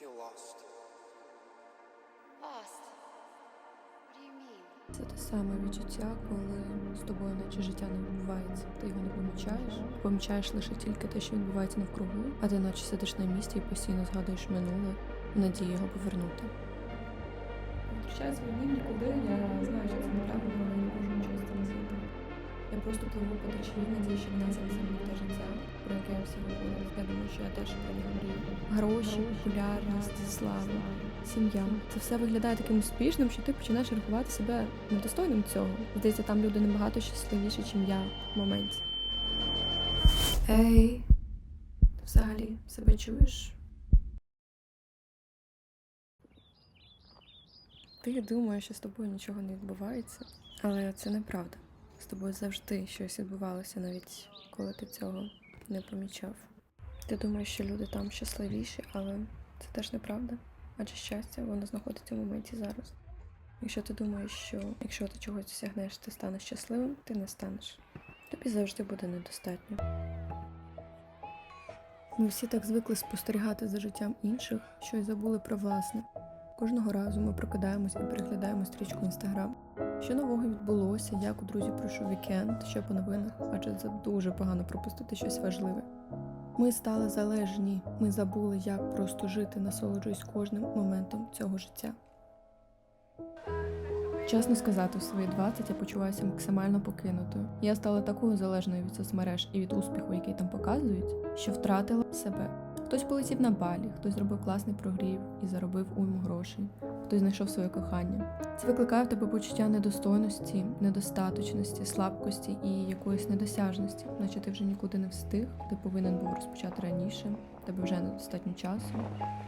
feel lost. Lost? What do you mean? Це те саме відчуття, коли з тобою наче життя не відбувається. Ти його не помічаєш. Помічаєш лише тільки те, що відбувається навкруги, а ти наче сидиш на місці і постійно згадуєш минуле в надії його повернути. Втрачаю свій дім нікуди, я знаю, що це неправильно, але я не можу нічого з цим зробити. Я просто пливу по течії, надію, що мене занесе те життя, про яке я всі говорю. Я думаю, що я теж про нього мрію. Гроші, популярність, слава, сім'я. Це все виглядає таким успішним, що ти починаєш рахувати себе недостойним цього. Здається, там люди набагато щасливіші, ніж я в моменті. Ей, ти взагалі себе чуєш? Ти думаєш, що з тобою нічого не відбувається, але це неправда. З тобою завжди щось відбувалося, навіть коли ти цього не помічав. Ти думаєш, що люди там щасливіші, але це теж неправда. Адже щастя, воно знаходиться в моменті зараз. Якщо ти думаєш, що якщо ти чогось досягнеш, ти станеш щасливим, ти не станеш. Тобі завжди буде недостатньо. Ми всі так звикли спостерігати за життям інших, що й забули про власне. Кожного разу ми прокидаємось і переглядаємо стрічку інстаграм. Що нового відбулося, як у друзів пройшов вікенд, що по новинах, адже це дуже погано пропустити щось важливе. Ми стали залежні, ми забули, як просто жити, насолоджуючись кожним моментом цього життя. Чесно сказати, у свої 20 я почуваюся максимально покинутою. Я стала такою залежною від соцмереж і від успіху, який там показують, що втратила себе. Хтось полетів на балі, хтось зробив класний прогрів і заробив уйму грошей, хтось знайшов своє кохання. Це викликає в тебе почуття недостойності, недостаточності, слабкості і якоїсь недосяжності, наче ти вже нікуди не встиг, ти повинен був розпочати раніше, тебе вже недостатньо часу,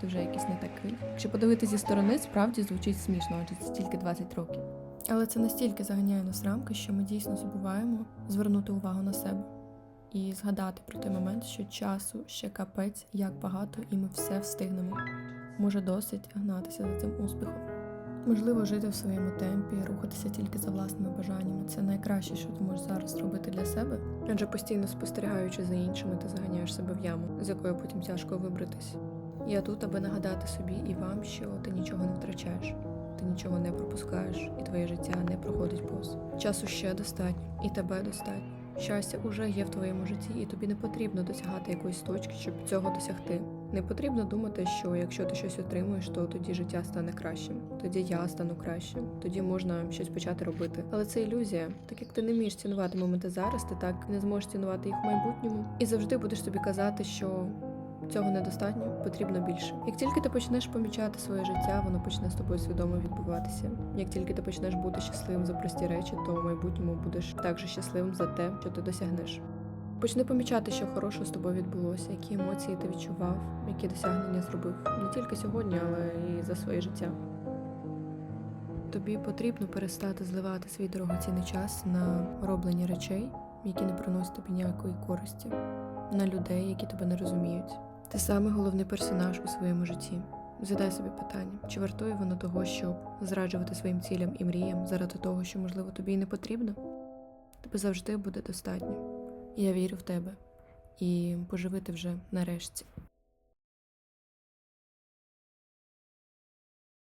ти вже якийсь не такий. Якщо подивитися зі сторони, справді звучить смішно, адже це тільки 20 років. Але це настільки заганяє нас рамки, що ми дійсно забуваємо звернути увагу на себе і згадати про той момент, що часу ще капець як багато, і ми все встигнемо. Може, досить гнатися за цим успіхом. Можливо, жити в своєму темпі, рухатися тільки за власними бажаннями це найкраще, що ти можеш зараз зробити для себе. Адже постійно спостерігаючи за іншими, ти заганяєш себе в яму, з якої потім тяжко вибратись. Я тут, аби нагадати собі і вам, що ти нічого не втрачаєш, ти нічого не пропускаєш, і твоє життя не проходить повз. Часу ще достатньо, і тебе достатньо. Щастя уже є в твоєму житті, і тобі не потрібно досягати якоїсь точки, щоб цього досягти. Не потрібно думати, що якщо ти щось отримуєш, то тоді життя стане кращим. Тоді я стану кращим, тоді можна щось почати робити. Але це ілюзія. Так як ти не вмієш цінувати моменти зараз, ти так не зможеш цінувати їх в майбутньому. І завжди будеш собі казати, що цього недостатньо, потрібно більше. Як тільки ти почнеш помічати своє життя, воно почне з тобою свідомо відбуватися. Як тільки ти почнеш бути щасливим за прості речі, то в майбутньому будеш також щасливим за те, що ти досягнеш. Почни помічати, що хорошого з тобою відбулося, які емоції ти відчував, які досягнення зробив не тільки сьогодні, але і за своє життя. Тобі потрібно перестати зливати свій дорогоцінний час на роблення речей, які не приносять тобі ніякої користі, на людей, які тебе не розуміють. Ти саме головний персонаж у своєму житті. Задай собі питання, чи вартує воно того, щоб зраджувати своїм цілям і мріям заради того, що, можливо, тобі і не потрібно? Тебе завжди буде достатньо. Я вірю в тебе і поживити вже нарешті.